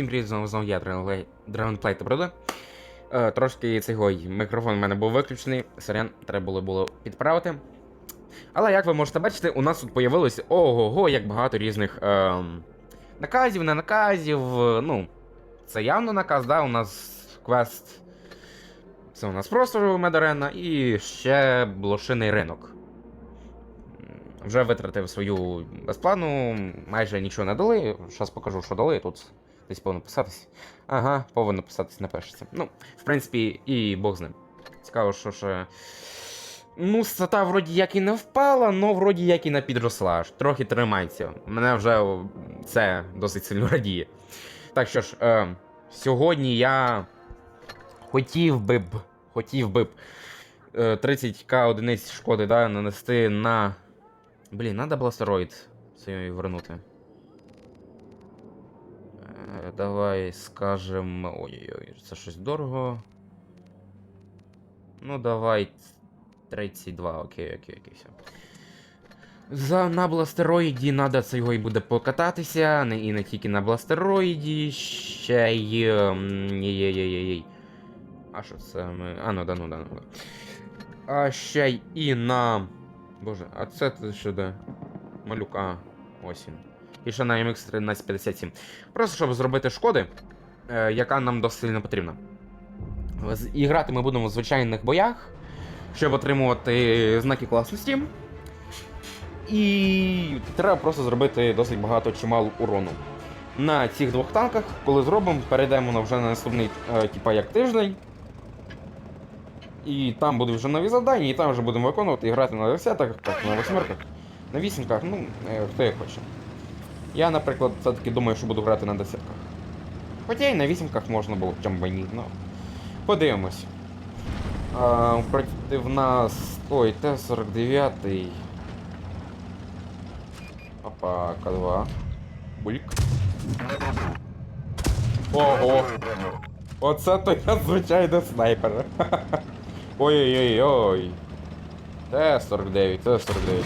Всім привіт, знову знову я Dragonplay та Брода. Е, трошки цього мікрофон в мене був виключений. Сорян, треба було було підправити. Але як ви можете бачити, у нас тут появилося ого-го, як багато різних е, наказів, не наказів. Ну, це явно наказ, да? У нас квест. Це у нас просто медарена і ще блошиний ринок. Вже витратив свою безплану, майже нічого не дали. Зараз покажу, що дали. Тут десь повинно писатись. Ага, повинно писатись, не пишеться. Ну, в принципі, і Бог з ним. Цікаво, що ще. Ну, стата вроді як і не впала, але вроді як і не підросла. Трохи тримається. Мене вже це досить сильно радіє. Так що ж, е, сьогодні я хотів би б. Хотів би б е, 30к одиниць шкоди да, нанести на. Блін, надо було стероїд цей вернути. Е, Давай скажем. Ой-ой-ой, це щось дорого. Ну, давай 32, окей, окей, окей, все. За на бластероїді надо це його і буде покататися, не, і не тільки на бластероїді, ще й. ем, Єй-єй-єй-єй. А що це ми. А, ну да, ну да, ну да. А ще й і на. Боже, а це що де? Малюка. Ось він. І ще на MX 1357. Просто щоб зробити шкоди, е, яка нам досить сильно потрібна. І грати ми будемо в звичайних боях, щоб отримувати знаки класності. І треба просто зробити досить багато чимало урону. На цих двох танках, коли зробимо, перейдемо вже на наступний, е, типа як тиждень. І там будуть вже нові завдання, і там вже будемо виконувати і грати на десятах, так, на восьмерках, на вісімках, ну, е, хто як хоче. Я, наприклад, все-таки думаю, що буду грати на десятках. Хоча і на вісімках можна було, чому би ні, ну. Подивимось. А, в нас. Ой, Т-49. Опа, К2. Бульк. Ого! Оце то я звичайно снайпер. Ой-ой-ой-ой. Т-49, Т-49.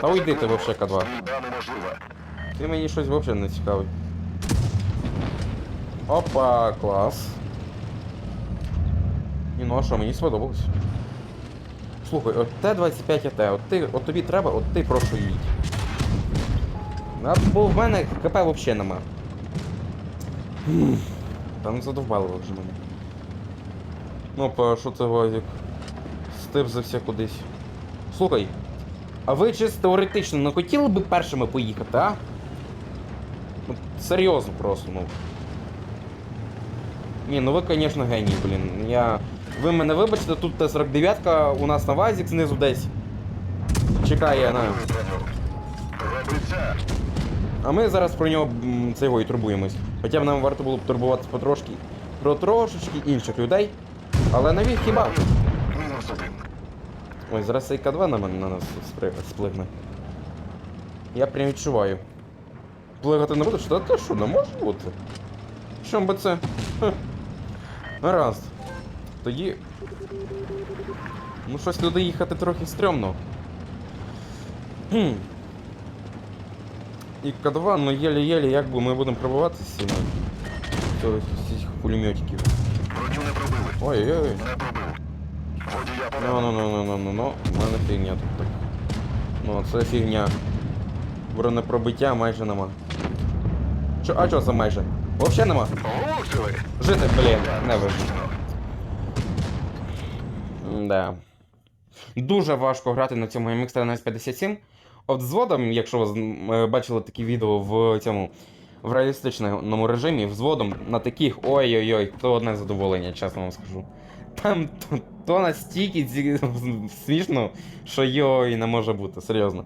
Та уйди ти вообще К2. Ти мені щось взагалі не цікавий. Опа, клас. Ні, ну а що, мені сподобалось. Слухай, от Т-25 АТ, от ти, от тобі треба, от ти прошу їдь. А, бо в мене КП взагалі нема. Там задовбали вже мене. Ну, па, що це Вазік? Степ кудись. Слухай, а ви чисто теоретично не хотіли би першими поїхати, а? Серйозно просто, ну. Ні, ну ви, звісно, геній, блін. Я. Ви мене вибачте, тут Т-49 у нас на вазік знизу десь. Чекає на. А ми зараз про нього це його і турбуємось. Хоча б нам варто було б турбуватися потрошки про трошечки інших людей. Але навіть хіба. Ой, зараз цей К2 на мене на нас сплигне. Я прям відчуваю. Плигати не буду, що та що, не може бути? Чом би це? Хе. Гаразд. Тоді. Ну, щось туди їхати трохи стрьомно. І К2, ну єлі-єлі, як би ми будемо пробувати з цими. цих пулеметиків. Ой-ой-ой. Ну, ну, ну, ну, ну, ну, ну, в мене фігня тут так. Ну, це фігня. Бронепробиття майже нема. Чо, а чого це майже? Вообще нема. Жити, блін, не вижу. Да. Дуже важко грати на цьому MX 1357. От взводом, якщо ви е, бачили такі відео в цьому в реалістичному режимі, взводом на таких ой-ой-ой, то одне задоволення, чесно вам скажу. Там то, то настільки смішно, що йой не може бути, серйозно.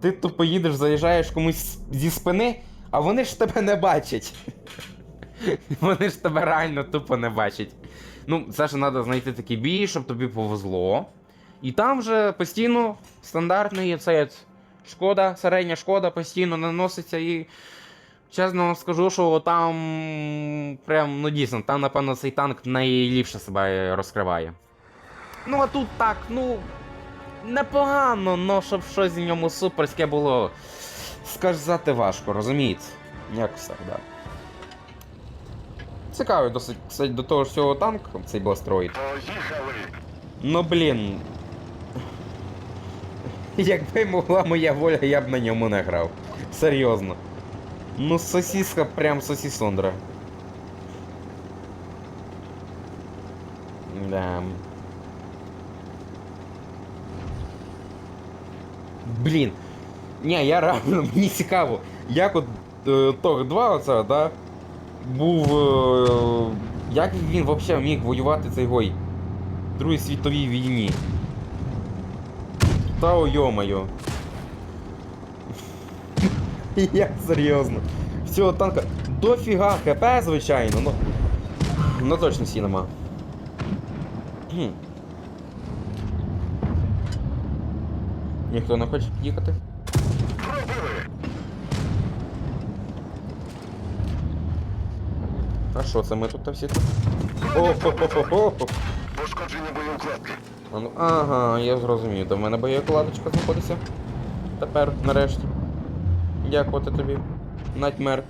Ти тупо їдеш, заїжджаєш комусь зі спини, а вони ж тебе не бачать. Вони ж тебе реально тупо не бачать. Ну, це ж треба знайти такий бій, щоб тобі повезло. І там вже постійно стандартний цей шкода, середня шкода постійно наноситься і. Чесно вам скажу, що там прям, ну дійсно, там, напевно, цей танк найліпше себе розкриває. Ну, а тут так, ну. Непогано, но щоб щось в ньому суперське було. Сказати важко, розумієте? Так, да. Цікавий досить кстати, до того ж всього танк, цей бластроїд. Поїхали! Ну блін. Якби могла моя воля, я б на ньому не грав. Серйозно. Ну, сосиска прям сосисондра. Да. Блін. Ні, я реально, мені цікаво, як от е, Тор 2 оце, да? Був. Е, як він взагалі міг воювати цей гой? в Другій світовій війні. Та о. Я серйозно. Всього танка дофіга хп, звичайно, ну. Ну точно сі нема. Ніхто не хоче їхати? А що це ми тут та всі? О-хо-хо-хо-хо! Пошкодження боєукладки. А ну, Ага, я зрозумів, до мене боєкладочка знаходиться. Тепер, нарешті. Дякувати тобі. Найтмер.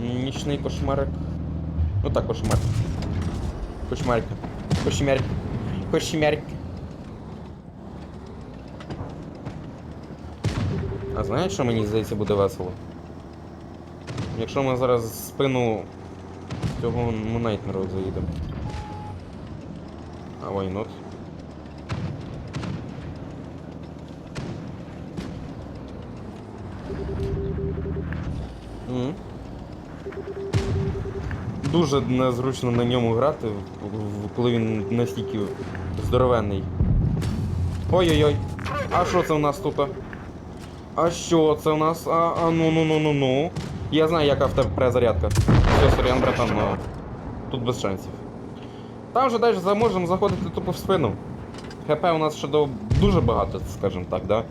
Нічний кошмарик. Ну так, кошмар. Кошмарка. Кошмярка. Кошмярка. А знаєш, що мені здається буде весело? Якщо ми зараз в спину цього Мунайтмеру заїдемо. А why not? Мгм. Дуже незручно на ньому грати, в- в- коли він настільки здоровенний. Ой-ой-ой. А що це у нас тут? А що це у нас? А, а ну ну ну ну ну. Я знаю, яка в. Все, сорян, братан, но тут без шансів. Там же далі можемо заходити тупо в спину. ХП у нас ще до дуже багато, скажімо так, да?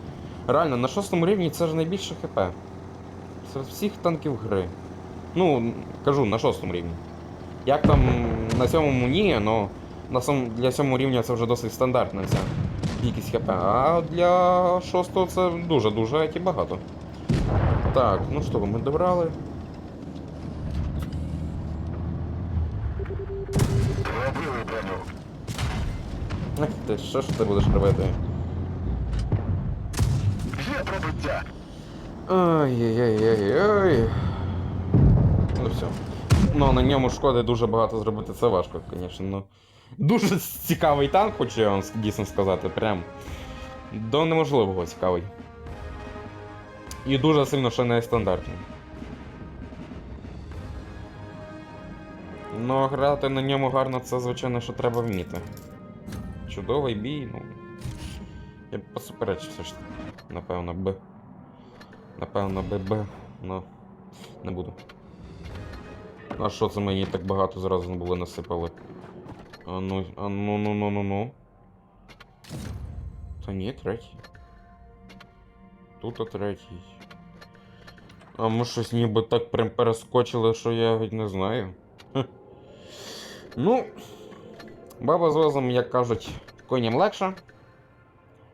Реально, на шостому рівні це ж найбільше ХП. Серед всіх танків гри. Ну, кажу, на шостому рівні. Як там на сьомому ні, але на сьом, для сьомого рівня це вже досить стандартна ця кількість ХП. А для шостого це дуже-дуже багато. Так, ну що, ми добрали. Ех ти, що ж ти будеш робити? Є пробиття. Ой-ой-ой-ой-ой. Ну все. Ну, на ньому шкоди дуже багато зробити, це важко, звісно. Ну. Дуже цікавий танк, хочу я вам дійсно сказати. Прям. До неможливого цікавий. І дуже сильно ще не стандартний. Ну, грати на ньому гарно, це звичайно, що треба вміти. Чудовий бій, ну. Я б посуперечив все ж. Напевно, би. Напевно, ББ, ну не буду. А що це мені так багато зразу було насипали? А ну, а ну ну ну ну ну. Та ні, третій. Тут а третій. А ми щось ніби так прям перескочили, що я геть не знаю. Ну, баба з возом, як кажуть, коням легше.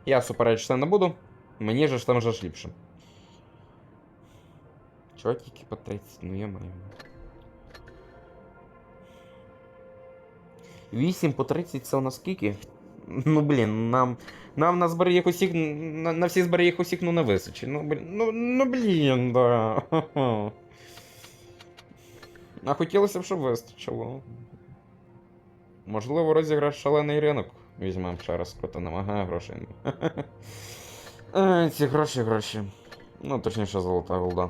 Я суперечити не буду. Мені же ж там же ж ліпше. Чого тільки по 30? Ну я маю. 8 по 30 це у нас скільки? Ну блін, нам. Нам на зборі їх усіх. На, на всі їх усіх ну не височить. Ну блін. Ну, ну блін, да. А хотілося б, щоб вистачило. Можливо, розіграш шалений ринок. Візьмемо ще раз крутанемо. Ага, грошей. нема. Е, Ці гроші, гроші. Ну, точніше, золота голда.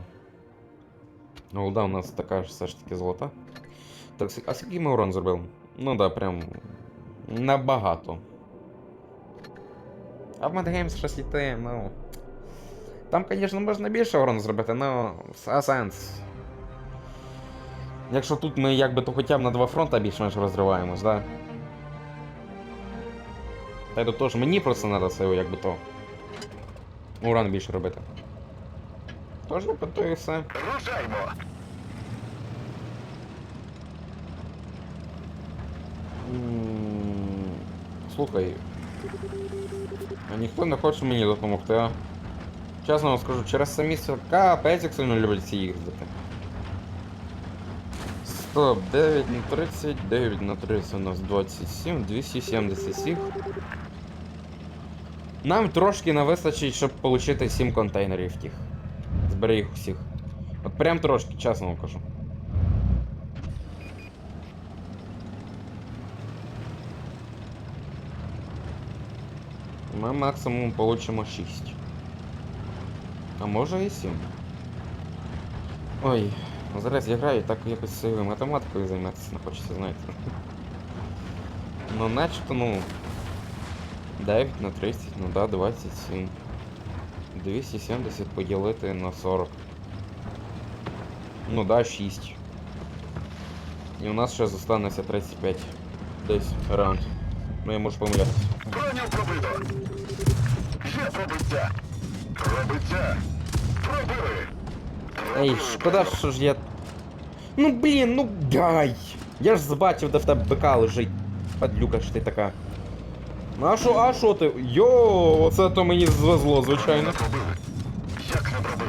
Голда у нас така ж все ж таки золота. Так, а скільки ми урон зробили? Ну да, прям набагато. А в Games щось літає, ну. Там, звісно, можна більше урон зробити, ну, а сенс. Якщо тут ми якби то хоча б на два фронта більш-менш розриваємось, да? Та й до того ж мені просто треба це якби то. Урон більше робити. Тож, якби то і все. Рушаймо. Слухай. А ніхто не хоче мені допомогти, а? Чесно вам скажу, через місце капець як сильно люблять ці їздити. Стоп, 9 на 30, 9 на 30 у нас 27, 277. Нам трошки не вистачить, щоб отримати 7 контейнерів тих. Збери їх усіх. От прям трошки, чесно вам кажу. Ми максимум получимо 6. А може і 7. Ой, зараз я граю, так якось математикою займатися не хочеться, знаєте. Ну, начебто, ну. 9 на 30, ну да, 27. 270 поділити на 40. Ну да, 6. І у нас ще зостанеться 35. Десь раунд. Ну я можу помилятися. Броню пробито. Є пробиття. Пробиття. Пробили. Ей, шкода, що ж я. Ну блін, ну дай! Я ж збачив, де в тебе БК лежить. Падлюка ж ти така. Ну а що, а що ти? Йо, оце то мені звезло, звичайно. Як не пробив?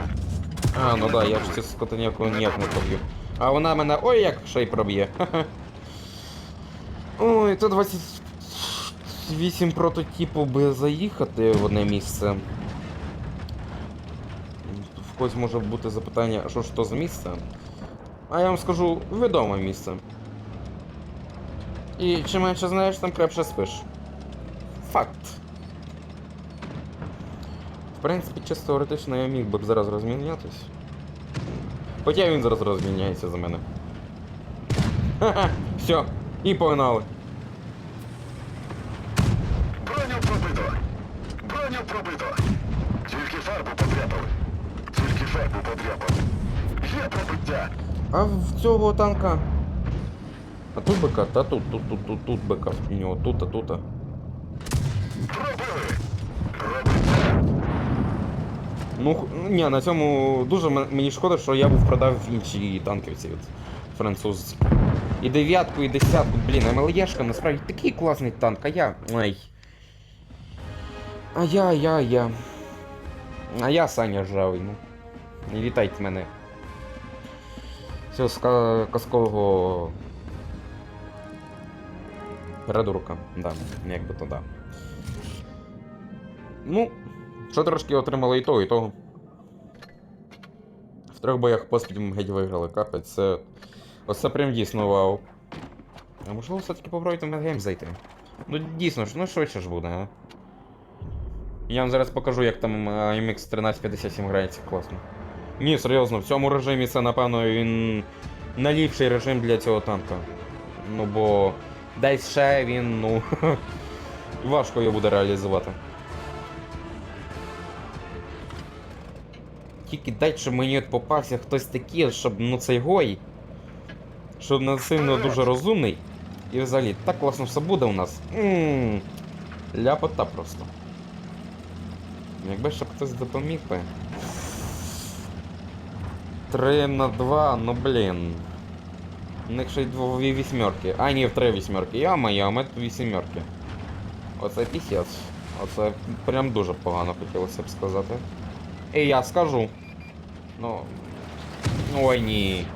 А, ну да, я ж цю скотиняку ніяк не проб'ю. А вона мене ой як ще й проб'є. Ой, то 28 прототипів би заїхати в одне місце. В когось може бути запитання, що ж то за місце? А я вам скажу, відоме місце. І чим менше знаєш, тим крепше спиш. Факт. В принципі, чисто теоретично я міг би б зараз розмінятись. Хоча він зараз розміняється за мене. Ха-ха, все, і погнали. Броню пробито. Броню пробито. Тільки фарбу подряпали. Тільки фарбу подряпали. Є пробиття. А в цього танка. А тут бика, та тут, тут, тут, тут, тут бика в нього, тут, а тут. а. Пробили. Пробиття. Ну, х- ні, на цьому дуже мені шкода, що я був продав інші танки ці от французькі. І дев'ятку, і десятку, блін, МЛЄшка насправді такий класний танк, а я. Ай. А я, я, я. А я Саня ржавий, ну. Не вітайте мене. Все з ка- казкового. Придурка, да, як би то да. Ну, що трошки отримали і того, і того. В трьох боях поспіль ми геть виграли капець. Це. Оце прям дійсно вау. А можливо все-таки попробуйте в Медгейм зайти. Ну дійсно ж, ну швидше ж буде, а. Я вам зараз покажу, як там MX 1357 грається класно. Ні, серйозно, в цьому режимі це, напевно, він найліпший режим для цього танка. Ну бо десь ще він, ну. важко його буде реалізувати. Тільки дай, щоб мені от попався хтось такий, щоб ну цей гой. Щоб не сильно дуже розумний. І взагалі так класно все буде у нас. Ммм. Ляпота просто. Якби ще хтось допоміг би. 3 на 2, ну блін. У них ще й дві вісьмерки. А, ні, в три вісьмерки. Я моя, ми тут вісімерки. Оце пісець. Оце прям дуже погано хотілося б сказати. І я скажу. Ну. Ой ні.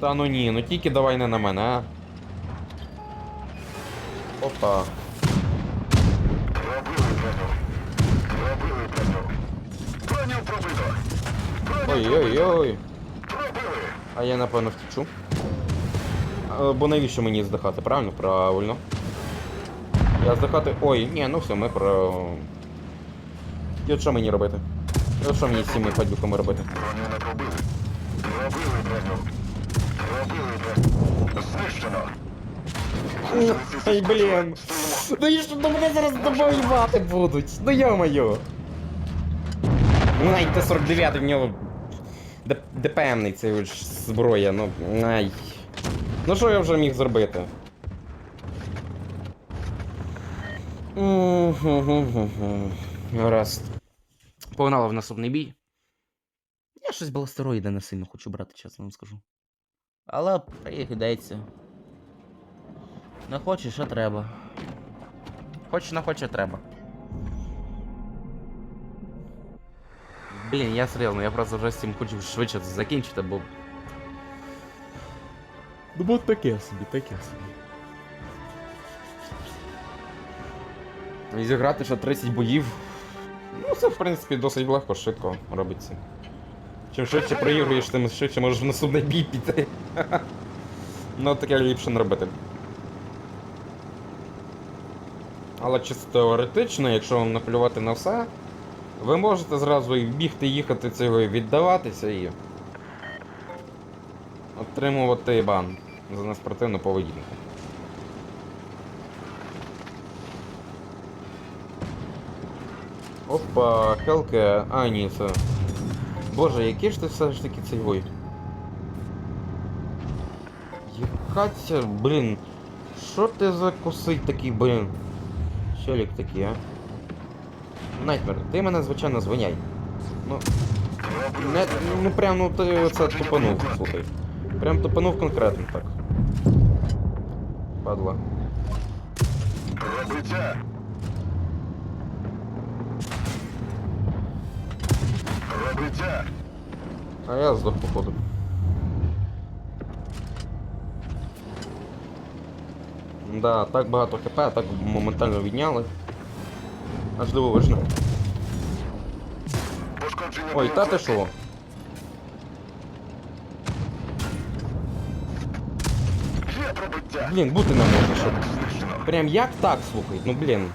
Та ну ні, ну тільки давай не на мене, а. Опа. Пробили броню. Пробили броню. Броню пробито. Броню Ой-ой-ой. А я напевно втічу. А, Бо навіщо мені здихати, правильно? Правильно. Я здихати. Ой, ні, ну все, ми про. І от що мені робити? І от що мені з цими падюками робити? Ай, блін. Ну і що до мене зараз добивати будуть? Ну йо-моє. Ну, Т-49 в нього ДПМний цей ж зброя, ну. Ай. Ну що я вже міг зробити? Гаразд. Погнали в наступний бій. Я щось баластероїда не сильно хочу брати, чесно вам скажу. Але пригідеться. Не хочеш, а треба. Хоч не хоче, треба. Блін, я серйозно, я просто вже з цим хочу швидше закінчити, бо. Ну бо таке собі, таке собі. І зіграти ще 30 боїв. Ну, це в принципі досить легко, швидко робиться. Чим швидше проігруєш, тим швидше можеш в наступний бій піти. Ну, таке ліпше не робити. Але чисто теоретично, якщо вам наплювати на все, ви можете зразу і бігти, їхати цього і віддаватися і отримувати бан за неспортивну поведінку. Опа, Хелке. А, ні, це. Боже, який ж ти все ж таки цей? Яка ця, блін. Що ти за косить такий, блін? Щелік такий, а? Найтмер, ти мене звичайно звиняй. Ну, не, ну прям ну ти це тупанув, слухай. Прям тупанув конкретно так. Падла. А я здох походу. Да, так багато хп, так моментально відняли. Аж дивовижно. Ой, та ти що? Пробиття. Блін, бути не може. Знищено. Прям як так, слухай, ну блін.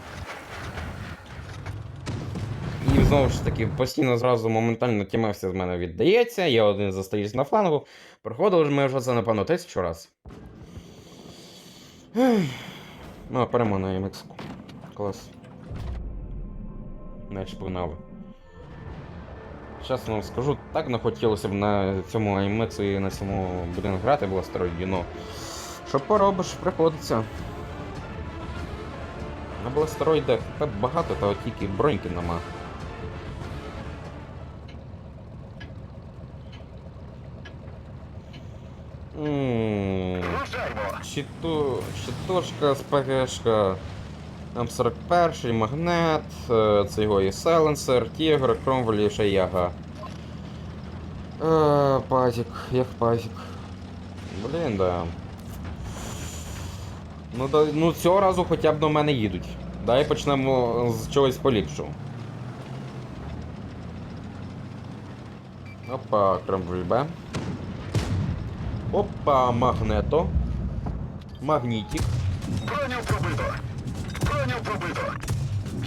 І знову ж таки, постійно зразу моментально тімевся з мене віддається, я один застаюсь на флангу. Проходили ж ми вже це, напевно, тисячу раз. Ну, а перемо на MX. Клас. Значить, погнали. Чесно вам скажу, так не хотілося б на цьому AMX і на цьому будинку грати було старою, ну. Що поробиш, приходиться. На Бластероїде хп багато, та от тільки броньки нема. Ммм. Рушаймо. Щиту... Щитошка, СПГшка, М41, магнет, е, це його і Селенсер, Тігр, Кромвель і ще Яга. Е, пазік, як пазік. Блін, да. Ну, да, ну цього разу хоча б до мене їдуть. Дай почнемо з чогось поліпшого. Опа, Кромвель Б. Опа, магнето. Магнітик. Броню пробито. Броню пробито.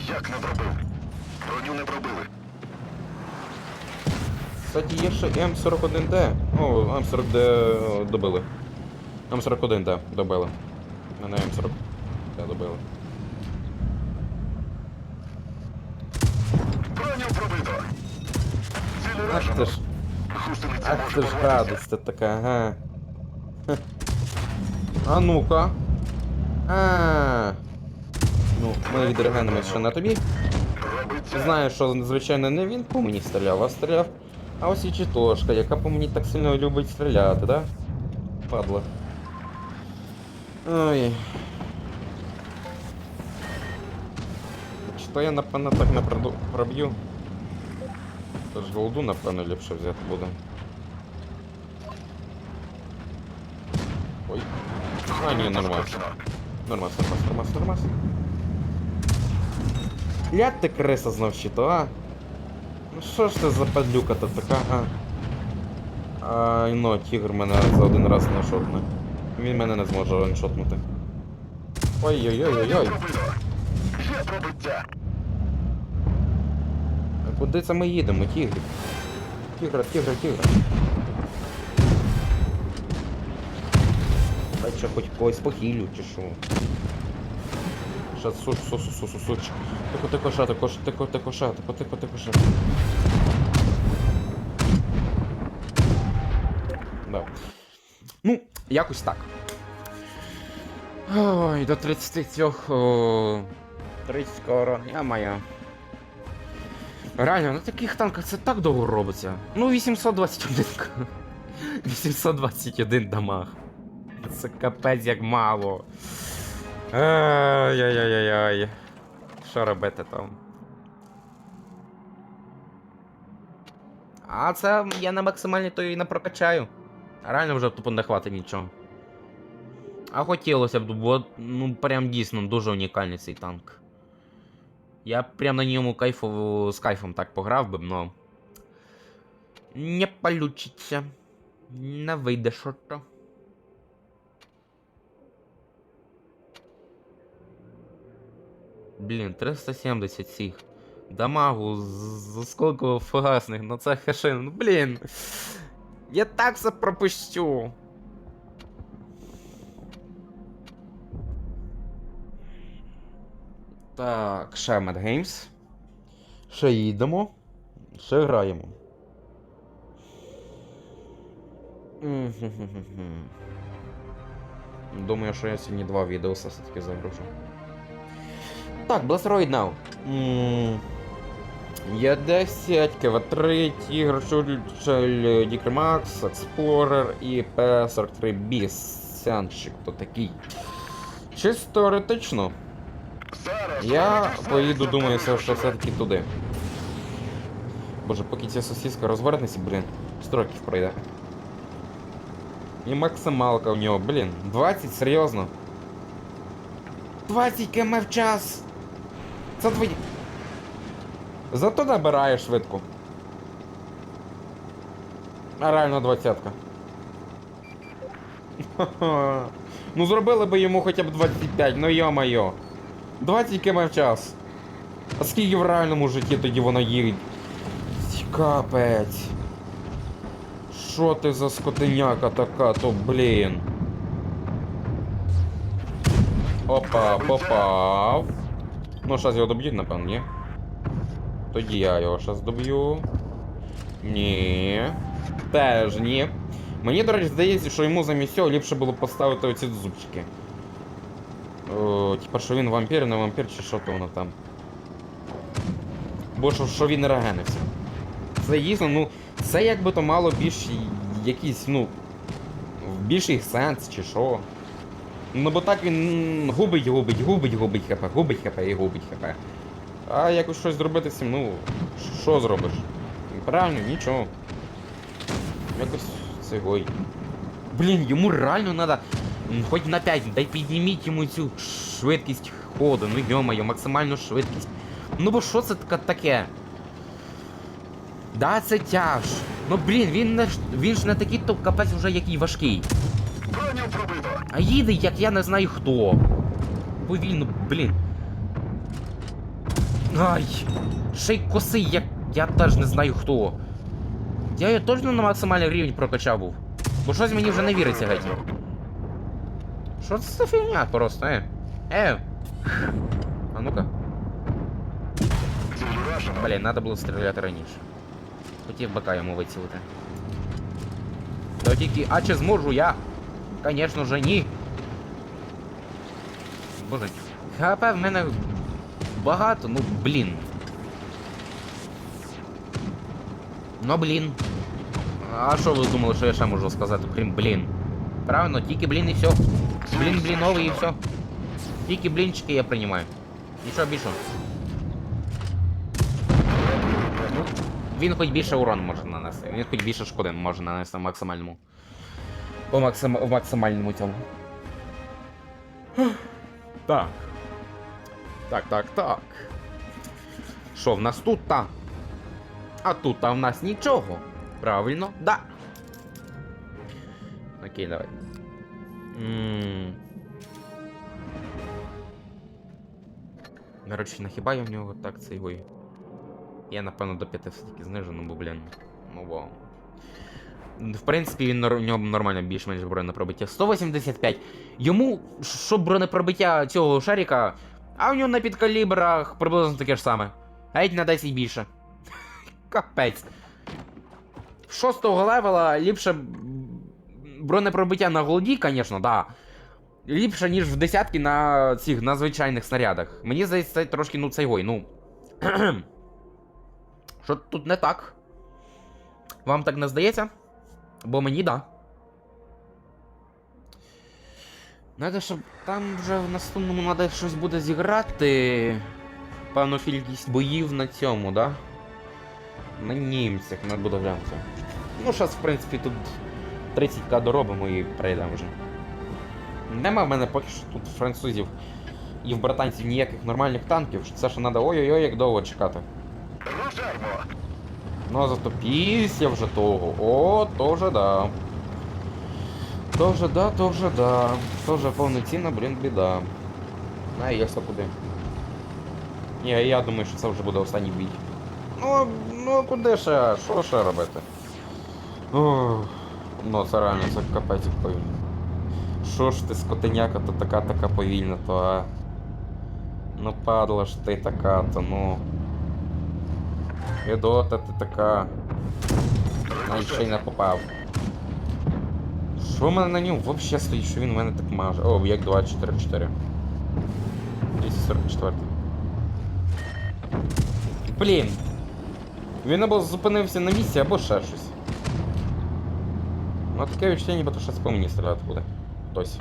Як не пробив? Броню не пробили. Кстати, є ще М41Д. О, М40Д добили. М41Д добили. Мене М40Д добили. Броню пробито. Ціль Ах ти ж, Гусениця ах ти ж порватися. радость така, ага. Хе. А ну-ка. А. Ну, ми відрегенемо ще на тобі. Знаю, що звичайно не він по мені стріляв, а стріляв. А ось і читошка, яка по мені так сильно любить стріляти, да? Падла. Ой. Чи то я напевно так не проб'ю? Тож голду, напевно, ліпше взяти буде. Ой. А, ні, нормально. Пошкоджено. Нормас, нормас, нормас, Як ти криса знов щиту, а? Ну що ж ти за падлюка то така, а? Ай, ну, тігр мене за один раз не. Він мене не зможе ваншотнути. Ой-ой-ой-ой-ой. А куди це ми їдемо, тігр? Тігра, тігра, тігра. Дай ще хоч когось похилю, чи що. Ша, су, су, су, су, су, суч. Тихо, тихо, ша, тихо, ш- тихо, тихо, ша, тихо, тихо, тихо, ша. Да. Ну, якось так. Ой, до 33. О, 30 скоро, я моя. Реально, на таких танках це так довго робиться. Ну, 821. 821 дамаг. Це капець як мало. Ай-яй-яй-яй. Що робити там? А це я на максимальній то і не прокачаю. Реально вже тупо не хватить нічого. А хотілося б, бо ну прям дійсно дуже унікальний цей танк. Я прям на ньому кайфу, з кайфом так пограв би, но. Не получиться. Не вийде що Блін, 370 цих. Дамагу з осколково фугасних, ну це хешин. Ну блін. Я так все пропущу. Так, ще Mad Games. Ще їдемо. Ще граємо. Думаю, що я сьогодні два відео все-таки загружу. Так, Blast Now. Є 10, КВ3, Тігр, Шуль, Дікер Макс, Експлорер і П-43 Сянчик то такий. Чисто теоретично. Я поїду, думаю, що все-таки туди. Боже, поки ця сосиска розвернеться, блін, строків пройде. І максималка у нього, блін, 20, серйозно. 20 км в час! Це твої. Зато набирає швидко. А реально двадцятка. Ну зробили би йому хоча б 25, ну йо-моє. 20 км час. А скільки в реальному житті тоді воно їде? Капець. Що ти за скотиняка така, то блін. Опа, попав. Ну, зараз його доб'ють, напевно, ні? Тоді я його зараз доб'ю. Ні. Теж ні. Мені, до речі, здається, що йому замість цього ліпше було поставити оці зубчики. Типа, що він вампір, не вампір, чи що то воно там. Бо що, що він регенився. Це дійсно, ну, це якби то мало більш якийсь, ну. Більший сенс, чи що. Ну бо так він губить, губить, губить, губить хп, губить хп і губить хп. А якось щось зробити з цим, ну, що зробиш? Правильно, нічого. Якось цього. й- Блін, йому реально треба хоч на 5, дай підніміть йому цю швидкість ходу, ну йомайо, максимальну швидкість. Ну бо що це таке? Да, це тяж. Ну блін, він не він ж не такий то капець вже який важкий. Броню пробито. А їде, як я не знаю хто. Повільно, блін. Ай! Ще й косий, як я теж не знаю хто. Я його точно на максимальний рівень прокачав був. Бо щось мені вже не віриться геть. Що це за фігня просто, е? Е. А ну-ка. Блін, треба було стріляти раніше. Хотів БК йому вицілити. То тільки, а чи зможу я? Звісно же ні. Боже, ХП в мене багато, ну блін. Ну блін. А що ви думали, що я ще можу сказати, крім блін? Правильно, тільки блін і все. Блін бліновий і все. Тільки блінчики я приймаю. Нічого більшого. Ну, Він хоч більше урону може нанести. Він хоч більше шкоди може нанести максимальному. По максим... в максимальному цьому. Так. Так, так, так. Що в нас тут та? А тут а в нас нічого. Правильно? Да. Окей, давай. М. Коротше, нахіба я в нього так цей гой? Я напевно до 5 все-таки знижу, ну бо, блін. Ну бо. В принципі, він у нього нормально більш-менш бронепробиття. 185. Йому, щоб бронепробиття цього шарика, а у нього на підкалібрах приблизно таке ж саме. Геть на 10 більше. Капець. Шостого левела ліпше бронепробиття на голді, звісно, да. Ліпше, ніж в десятки на цих на звичайних снарядах. Мені здається, це трошки, ну, цей ну. Що тут не так? Вам так не здається? Бо мені да. Надо, щоб там вже в наступному треба щось буде зіграти. Певну кількість боїв на цьому, да? На німцях не буде глянути. Ну, зараз, в принципі, тут 30к доробимо і прийдемо вже. Нема в мене поки що тут французів і в британців ніяких нормальних танків. Це що треба ой-ой-ой, як довго чекати. Рушармо! Ну зато після вже того. О, то вже да. То вже да, то вже да. То вже повноцінна, блін, біда. А ясно куди. Ні, я думаю, що це вже буде останній бій. Ну, ну куди ще? Що ще робити? Ох, ну це реально це капець повільно. Що ж ти скотиняка, то така така повільна, то а. Ну падла ж ти така, то ну. Гедота ти така. Навіть ще й не попав. Що в мене на ньому взагалі стоїть, що він в мене так маже? О, як 244. 244. Блін. Він або зупинився на місці, або ще щось. Ну таке відчуття, ніби то щось по мені стріляти буде. Хтось.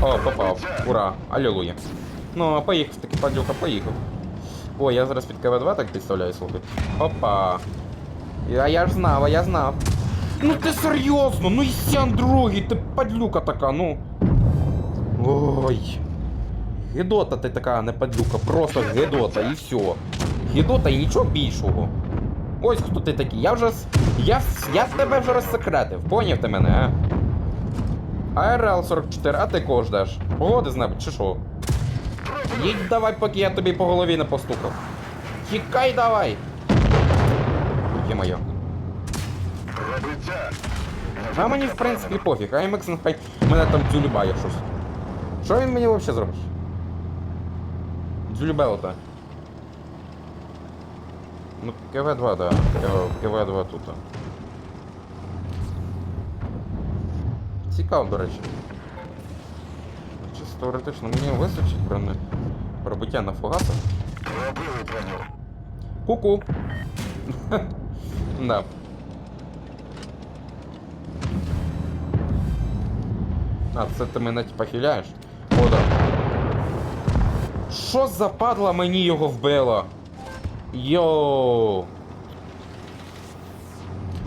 О, попав. Ура! Алілуя. Ну, а поїхав таки, падлюка, поїхав. Ой, я зараз під КВ-2 так підставляю, слухай. Опа. Я, я ж знав, а я знав. Ну ти серйозно, ну і сян другий, ти падлюка така, ну. Ой. Гедота ти така, не падлюка, просто гедота і все. Гедота і нічого більшого. Ось хто ти такий. Я вже. Я, я тебе вже розсекретив, поняв ти мене, а? АРЛ 44, а ти кого ждеш? Погоди з неба, чи що? Їдь давай, поки я тобі по голові не постукав. Тікай давай! Є-моє. А мені в принципі пофіг, АМХ нехай мене там дзюлюбає щось. Що він мені взагалі зробить? Дзюлюбело то. Ну, КВ-2, да. КВ-2 тут. Цікаво, до речі. Теоретично мені вистачить брони. Пробиття на фугасах. Пробили броню! Ку-ку. да. А, це ти мене типа хиляєш? О, да. Що за падла мені його вбила? Йоу.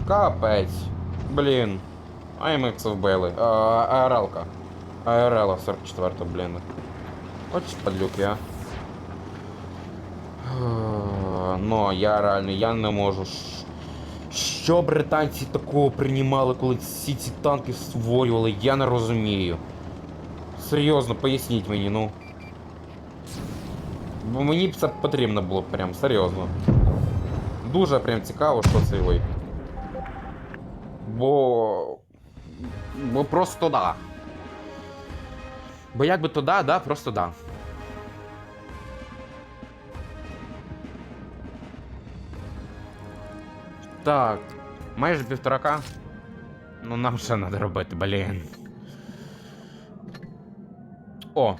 Капець. Блін. АМХ вбили. А, АРЛ-ка. АРЛ 44 блін. Хочеш падлюки, а? Е, Ну, я реально, я не можу. Що британці такого приймали, коли всі ці танки створювали, я не розумію. Серйозно, поясніть мені, ну. Бо мені б це потрібно було прям, серйозно. Дуже прям цікаво, що це ой. Бо. Бо просто да. Бо як би то да, да, просто да. Так, майже півторака. Ну нам ще треба робити, блін. О,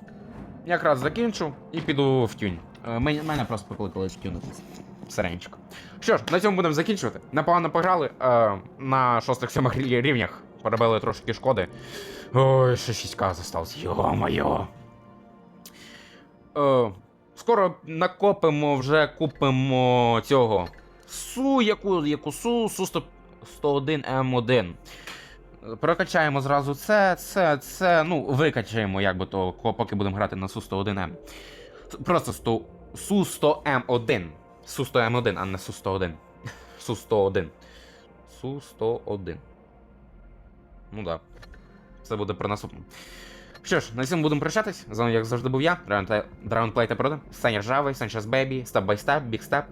якраз закінчу і піду в тюнь. Е, Мене, мене просто покликали тюнитись. Сиренчик. Що ж, на цьому будемо закінчувати. Непогано пограли. Е, на 6-7 рівнях поробили трошки шкоди. Ой, ще 6к зосталось. Йо-моє. Е, скоро накопимо, вже купимо цього. Су, яку, яку Су, Су 101 М1. Прокачаємо зразу це, це, це. Ну, викачаємо, як би то, поки будемо грати на Су 101 М. Просто 100, Су 100 М1. Су 100 М1, а не Су 101. Су 101. Су 101. Ну да. Це буде про наступну. Що ж, на цьому будемо прощатись. З вами, як завжди, був я, Драгонплей та Прода, Саня Ржавий, Санчес Бебі, Степ бай Степ, Бік Степ.